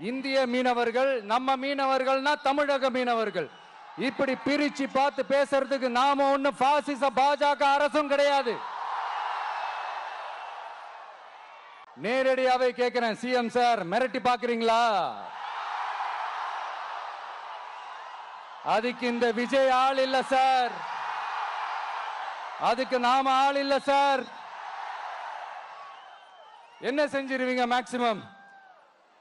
இந்திய மீனவர்கள் நம்ம மீனவர்கள்னா தமிழக மீனவர்கள். இப்படி பிரிச்சு பார்த்து பேசுறதுக்கு நாம ஒண்ணு பாசிச பாஜக அரசும் கிடையாது. நேரடியாவே கேட்கிறேன் சிஎம் சார் மிரட்டி பாக்குறீங்களா அதுக்கு இந்த விஜய் ஆள் இல்ல சார் அதுக்கு நாம ஆள் இல்ல சார் என்ன செஞ்சிருவீங்க மேக்சிமம்